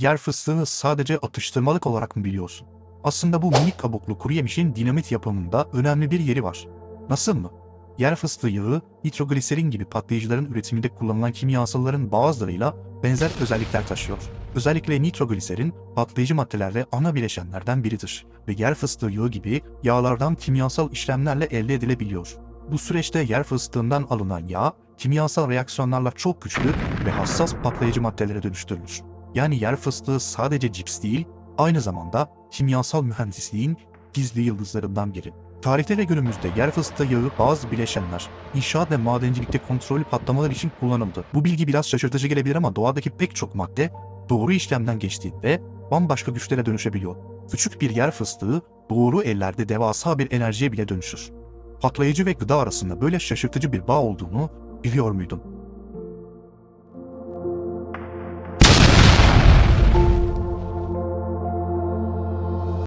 yer fıstığını sadece atıştırmalık olarak mı biliyorsun? Aslında bu minik kabuklu kuru yemişin dinamit yapımında önemli bir yeri var. Nasıl mı? Yer fıstığı yağı, nitrogliserin gibi patlayıcıların üretiminde kullanılan kimyasalların bazılarıyla benzer özellikler taşıyor. Özellikle nitrogliserin patlayıcı maddelerle ana bileşenlerden biridir ve yer fıstığı yağı gibi yağlardan kimyasal işlemlerle elde edilebiliyor. Bu süreçte yer fıstığından alınan yağ, kimyasal reaksiyonlarla çok güçlü ve hassas patlayıcı maddelere dönüştürülür. Yani yer fıstığı sadece cips değil, aynı zamanda kimyasal mühendisliğin gizli yıldızlarından biri. Tarihte ve günümüzde yer fıstığı yağı bazı bileşenler, inşaat ve madencilikte kontrollü patlamalar için kullanıldı. Bu bilgi biraz şaşırtıcı gelebilir ama doğadaki pek çok madde doğru işlemden geçtiğinde bambaşka güçlere dönüşebiliyor. Küçük bir yer fıstığı doğru ellerde devasa bir enerjiye bile dönüşür. Patlayıcı ve gıda arasında böyle şaşırtıcı bir bağ olduğunu biliyor muydun?